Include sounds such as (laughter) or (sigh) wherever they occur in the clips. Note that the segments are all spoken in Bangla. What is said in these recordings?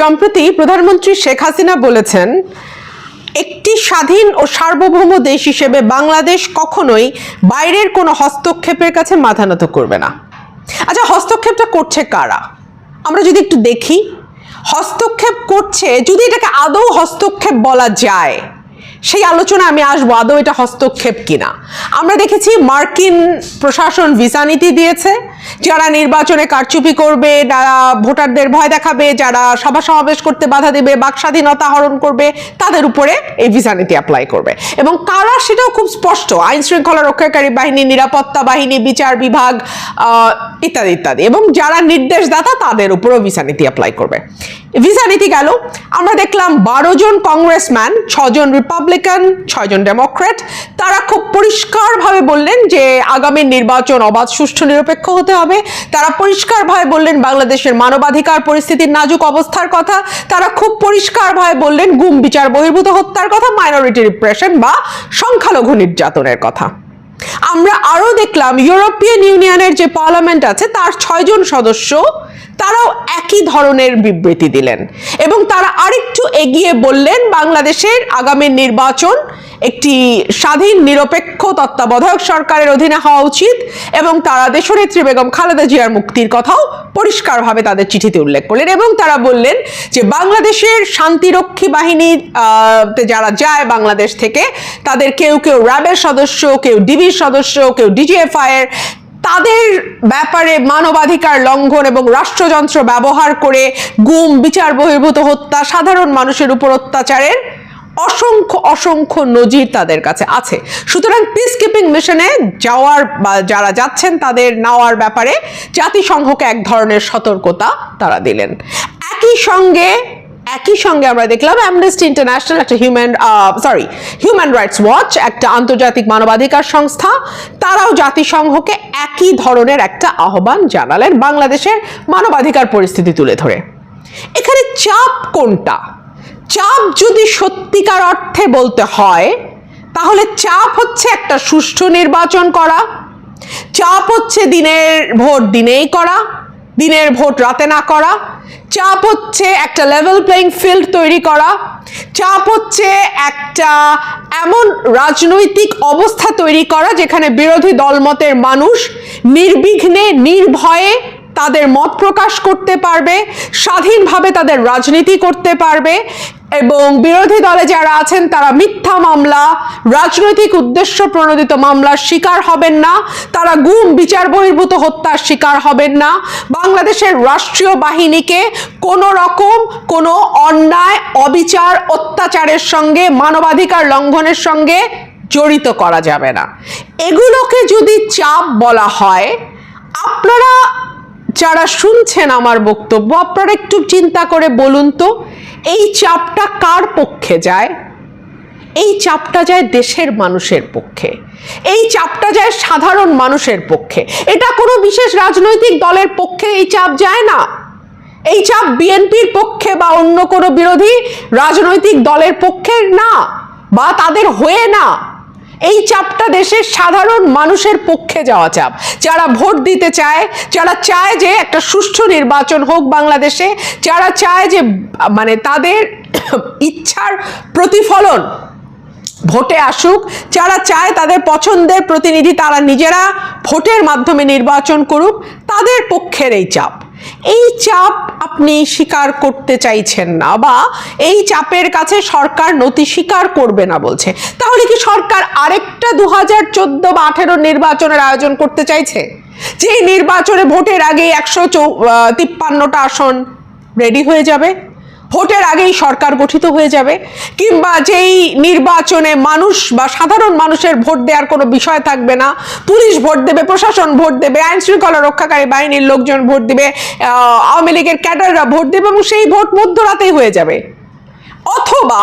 সম্প্রতি প্রধানমন্ত্রী শেখ হাসিনা বলেছেন, একটি স্বাধীন ও সার্বভৌম দেশ হিসেবে বাংলাদেশ কখনোই বাইরের কোনো হস্তক্ষেপের কাছে মাথা নত করবে না। আচ্ছা হস্তক্ষেপটা করছে কারা? আমরা যদি একটু দেখি, হস্তক্ষেপ করছে, যদি এটাকে আদৌ হস্তক্ষেপ বলা যায় সেই আলোচনা আমি আসব, আদৌ এটা হস্তক্ষেপ কিনা। আমরা দেখেছি মার্কিন প্রশাসন ভিসা নীতি দিয়েছে, যারা নির্বাচনে কারচুপি করবে, যারা ভোটারদের ভয় দেখাবে, যারা সভা সমাবেশ করতে বাধা দেবে, বাক স্বাধীনতা হরণ করবে, তাদের উপরে এই ভিসা নীতি অ্যাপ্লাই করবে। এবং কারা সেটাও খুব স্পষ্ট, আইন শৃঙ্খলা রক্ষাকারী বাহিনী, নিরাপত্তা বাহিনী, বিচার বিভাগ ইত্যাদি ইত্যাদি। এবং যারা নির্দেশদাতা, তাদের উপরেও ভিসা নীতি অ্যাপ্লাই করবে। ভিসা নীতি গেল। আমরা দেখলাম বারো জন কংগ্রেসম্যান ছজন রিপাবলিকান ছয়জন ডেমোক্রেট তারা খুব পরিষ্কারভাবে বললেন যে আগামী নির্বাচন অবাধ, সুষ্ঠু, নিরপেক্ষ হতে হবে। তারা পরিষ্কারভাবে বললেন বাংলাদেশের মানবাধিকার পরিস্থিতির নাজুক অবস্থার কথা। তারা খুব পরিষ্কারভাবে বললেন গুম, বিচার, বহির্ভূত হত্যার কথা মাইনরিটি রিপ্রেশন বা সংখ্যালঘু নির্যাতনের কথা। আমরা আরও দেখলাম ইউরোপিয়ান ইউনিয়নের যে পার্লামেন্ট আছে, তার ছয়জন সদস্য তারাও একই ধরনের বিবৃতি দিলেন এবং তারা আরেকটু এগিয়ে বললেন, বাংলাদেশের আগামী নির্বাচন একটি স্বাধীন, নিরপেক্ষ তত্ত্বাবধায়ক সরকারের অধীনে হওয়া উচিত এবং তারা দেশনেত্রী বেগম খালেদা জিয়ার মুক্তির কথাও পরিষ্কারভাবে তাদের চিঠিতে উল্লেখ করলেন এবং তারা বললেন যে বাংলাদেশের শান্তিরক্ষী বাহিনী যারা যায় বাংলাদেশ থেকে, তাদের কেউ কেউ র্যাবের সদস্য, কেউ ডিবির সদস্য, কেউ ডিজিএফআই এর তাদের ব্যাপারে মানবাধিকার লঙ্ঘন এবং রাষ্ট্রযন্ত্র ব্যবহার করে গুম, বিচার বহির্ভূত হত্যা, সাধারণ মানুষের উপর অত্যাচারের অসংখ্য অসংখ্য নজির তাদের কাছে আছে। সুতরাং পিস কিপিং মিশনে যাওয়ার বা যারা যাচ্ছেন, তাদের নেওয়ার ব্যাপারে জাতিসংঘকে এক ধরনের সতর্কতা তারা দিলেন। একই সঙ্গে একই সঙ্গে আমরা দেখলাম অ্যামনেস্টি ইন্টারন্যাশনাল একটা human sorry human rights watch একটা আন্তর্জাতিক মানবাধিকার সংস্থা। তারাও জাতিসংঘকে একই ধরনের একটা আহ্বান জানালেন বাংলাদেশের মানবাধিকার পরিস্থিতি তুলে ধরে। এখানে চাপ কোনটা? চাপ যদি সত্যিকার অর্থে বলতে হয়, তাহলে চাপ হচ্ছে একটা সুষ্ঠু নির্বাচন করা, চাপ হচ্ছে দিনের ভোট দিনেই করা দিনের ভোট রাতে না করা। চাপ হচ্ছে একটা লেভেল প্লেইং ফিল্ড তৈরি করা। চাপ হচ্ছে একটা এমন রাজনৈতিক অবস্থা তৈরি করা যেখানে বিরোধী দলমতের মানুষ নির্বিঘ্নে, নির্ভয়ে তাদের মত প্রকাশ করতে পারবে, স্বাধীনভাবে তাদের রাজনীতি করতে পারবে এবং বিরোধী দলে যারা আছেন তারা মিথ্যা মামলা, রাজনৈতিক উদ্দেশ্য প্রণোদিত মামলার শিকার হবেন না, তারা গুম, বিচার বহির্ভূত হত্যার শিকার হবেন না। বাংলাদেশের রাষ্ট্রীয় বাহিনীকে কোনো রকম কোনো অন্যায়, অবিচার, অত্যাচারের সঙ্গে, মানবাধিকার লঙ্ঘনের সঙ্গে জড়িত করা যাবে না। এগুলোকে যদি চাপ বলা হয়, আপনারা যারা শুনছেন আমার বক্তব্য, আপনারা একটু চিন্তা করে বলুন তো, এই চাপটা কার পক্ষে যায়? এই চাপটা যায় দেশের মানুষের পক্ষে। এই চাপটা যায় সাধারণ মানুষের পক্ষে। এটা কোনো বিশেষ রাজনৈতিক দলের পক্ষে এই চাপ যায় না। এই চাপ বিএনপির পক্ষে বা অন্য কোনো বিরোধী রাজনৈতিক দলের পক্ষে না, বা তাদের হয়ে না। এই চাপটা দেশের সাধারণ মানুষের পক্ষে যাওয়া চাপ। যারা ভোট দিতে চায়, যারা চায় যে একটা সুষ্ঠু নির্বাচন হোক বাংলাদেশে, যারা চায় যে মানে তাদের (coughs) ইচ্ছার প্রতিফলন ভোটে আসুক, যারা চায় তাদের পছন্দের প্রতিনিধি তারা নিজেরা ভোটের মাধ্যমে নির্বাচন করুক, তাদের পক্ষের এই চাপ। এই চাপ আপনি স্বীকার করতে চাইছেন না বা এই চাপের কাছে সরকার নতি স্বীকার করবে না বলছে। তাহলে কি সরকার আরেকটা দু হাজার চোদ্দ বা আঠেরো নির্বাচনের আয়োজন করতে চাইছে? যে নির্বাচনে ভোটের আগে একশো চৌ তিপ্পান্নটা আসন রেডি হয়ে যাবে। ভোটের আগেই সরকার গঠিত হয়ে যাবে, কিংবা যেই নির্বাচনে মানুষ বা সাধারণ মানুষের ভোট দেওয়ার কোনো বিষয় থাকবে না, পুলিশ ভোট দেবে, প্রশাসন ভোট দেবে আইন শৃঙ্খলা রক্ষাকারী বাহিনীর লোকজন ভোট দেবে আওয়ামী লীগের ক্যাডাররা ভোট দেবে এবং সেই ভোট মধ্যরাতেই হয়ে যাবে। অথবা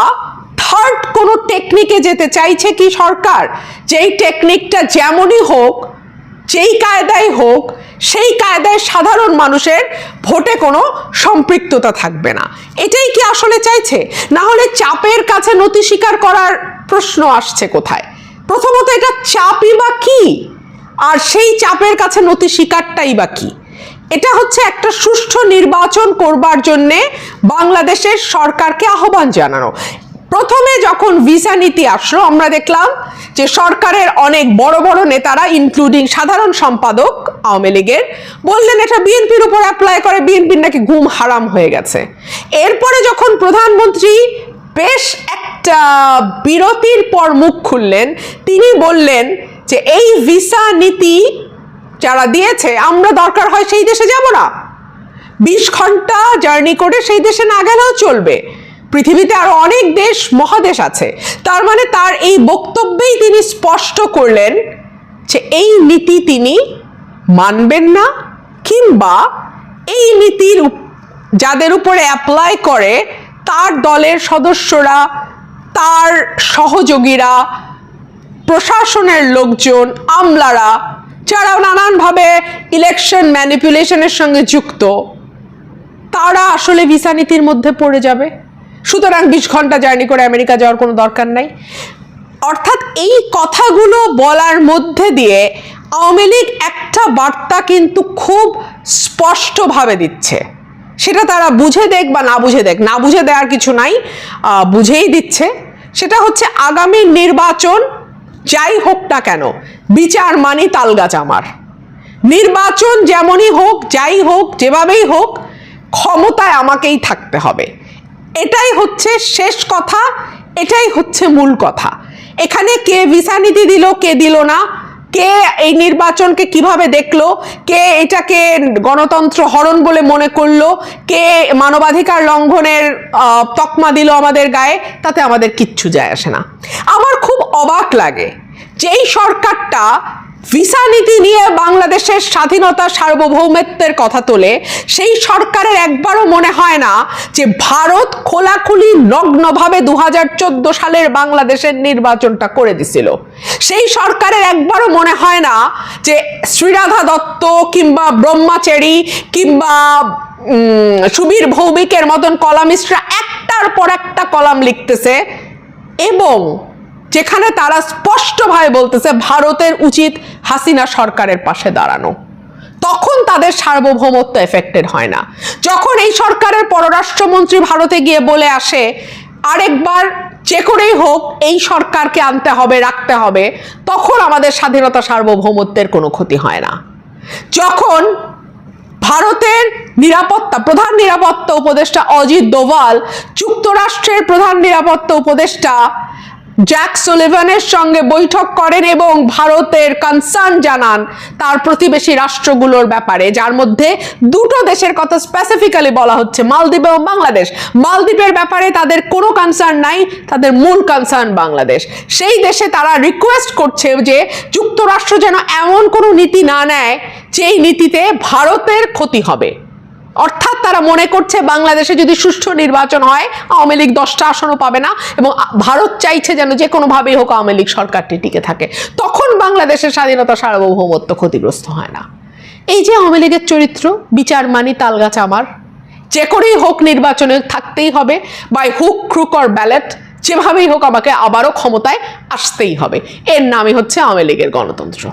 থার্ড কোনো টেকনিকে যেতে চাইছে কি সরকার? যেই টেকনিকটা যেমনই হোক যেই কায়দায় হোক, সেই কায়দায় সাধারণ মানুষের ভোটে কোনো সম্পৃক্ততা থাকবে না। এটাই কি আসলে চাইছে? না হলে চাপের কাছে নতি স্বীকার করার প্রশ্ন আসছে কোথায়? প্রথমত এটা চাপই বা কি? আর সেই চাপের কাছে নতি স্বীকারটাই বা কি? এটা হচ্ছে একটা সুষ্ঠু নির্বাচন করবার জন্যে বাংলাদেশের সরকারকে আহ্বান জানানো। প্রথমে যখন ভিসা নীতি আসলো, আমরা দেখলাম যে সরকারের অনেক বড় বড় নেতারা ইনক্লুডিং সাধারণ সম্পাদক আওয়ামী লীগের, বললেন এটা বিএনপির উপর অ্যাপ্লাই করে, বিএনপির নাকি ঘুম হারাম হয়ে গেছে। এরপরে যখন প্রধানমন্ত্রী বেশ একটা বিরতির পর মুখ খুললেন, তিনি বললেন যে এই ভিসা নীতি যারা দিয়েছে, আমরা দরকার হয় সেই দেশে যাব না। বিশ ঘণ্টা জার্নি করে সেই দেশে না গেলেও চলবে। পৃথিবীতে আরও অনেক দেশ, মহাদেশ আছে। তার মানে তার এই বক্তব্যেই তিনি স্পষ্ট করলেন যে এই নীতি তিনি মানবেন না কিংবা এই নীতির যাদের উপরে অ্যাপ্লাই করে তার দলের সদস্যরা, তার সহযোগীরা, প্রশাসনের লোকজন, আমলারা, যারা নানানভাবে ইলেকশন ম্যানিপুলেশনের সঙ্গে যুক্ত, তারা আসলে ভিসা নীতির মধ্যে পড়ে যাবে। সুতরাং বিশ ঘণ্টা জার্নি করে আমেরিকা যাওয়ার কোনো দরকার নাই। অর্থাৎ এই কথাগুলো বলার মধ্যে দিয়ে আওয়ামী লীগ একটা বার্তা কিন্তু খুব স্পষ্টভাবে দিচ্ছে। সেটা তারা বুঝে দেখ বা না বুঝে দেখ, না বুঝে দেওয়ার কিছু নাই বুঝেই দিচ্ছে। সেটা হচ্ছে আগামী নির্বাচন, যাই হোক না কেন, বিচার মানি তালগাছ আমার। নির্বাচন যেমনই হোক, যাই হোক, যেভাবেই হোক, ক্ষমতায় আমাকেই থাকতে হবে। এটাই হচ্ছে শেষ কথা, এটাই হচ্ছে মূল কথা। এখানে কে ভিসা নীতি দিল, কে দিল না, কে এই নির্বাচনকে কীভাবে দেখল, কে এটাকে গণতন্ত্র হরণ বলে মনে করল, কে মানবাধিকার লঙ্ঘনের তকমা দিল আমাদের গায়ে, তাতে আমাদের কিচ্ছু যায় আসে না। আমার খুব অবাক লাগে যেই সরকারটা ভিসা নীতি নিয়ে বাংলাদেশের স্বাধীনতা সার্বভৌমত্বের কথা তোলে, সেই সরকারের একবারও মনে হয় না যে ভারত খোলাখুলি নগ্নভাবে দু হাজার চোদ্দ সালের বাংলাদেশের নির্বাচনটা করে দিছিল। সেই সরকারের একবারও মনে হয় না যে শ্রীরাধা দত্ত কিংবা ব্রহ্মাচারী কিংবা সুবীর ভৌমিকের মতন কলামিস্টরা একটার পর একটা কলাম লিখতেছে এবং যেখানে তারা স্পষ্টভাবে বলতেছে ভারতের উচিত হাসিনা সরকারের পাশে দাঁড়ানো। তখন তাদের সার্বভৌমত্ব এফেক্টেড হয় না। যখন এই সরকারের পররাষ্ট্রমন্ত্রী ভারতে গিয়ে বলে আসে, আরেকবার যে করেই হোক, এই সরকারকে আনতে হবে, রাখতে হবে, তখন আমাদের স্বাধীনতা সার্বভৌমত্বের কোনো ক্ষতি হয় না। যখন ভারতের নিরাপত্তা, প্রধান নিরাপত্তা উপদেষ্টা অজিত দোভাল, যুক্তরাষ্ট্রের প্রধান নিরাপত্তা উপদেষ্টা জ্যাক সুলিভানের সঙ্গে বৈঠক করেন এবং ভারতের কনসার্ন জানান তার প্রতিবেশী রাষ্ট্রগুলোর ব্যাপারে, যার মধ্যে দুটো দেশের কথা স্পেসিফিক্যালি বলা হচ্ছে, মালদ্বীপ এবং বাংলাদেশ। মালদ্বীপের ব্যাপারে তাদের কোনো কনসার্ন নাই, তাদের মূল কনসার্ন বাংলাদেশ। সেই দেশে তারা রিকোয়েস্ট করছে যে যুক্তরাষ্ট্র যেন এমন কোনো নীতি না নেয়, যেই নীতিতে ভারতের ক্ষতি হবে। অর্থাৎ তারা মনে করছে বাংলাদেশে যদি সুষ্ঠু নির্বাচন হয়, আওয়ামী লীগ দশটা আসনও পাবে না এবং ভারত চাইছে যেন যে কোনোভাবেই হোক আওয়ামী লীগ সরকারটি টিকে থাকে। তখন বাংলাদেশের স্বাধীনতা সার্বভৌমত্ব ক্ষতিগ্রস্ত হয় না। এই যে আওয়ামী লীগের চরিত্র, বিচার মানি, তালগাছ আমার, যে করেই হোক নির্বাচনে থাকতেই হবে by hook crook or ballot যেভাবেই হোক আমাকে আবারও ক্ষমতায় আসতেই হবে। এর নামই হচ্ছে আওয়ামী লীগের গণতন্ত্র।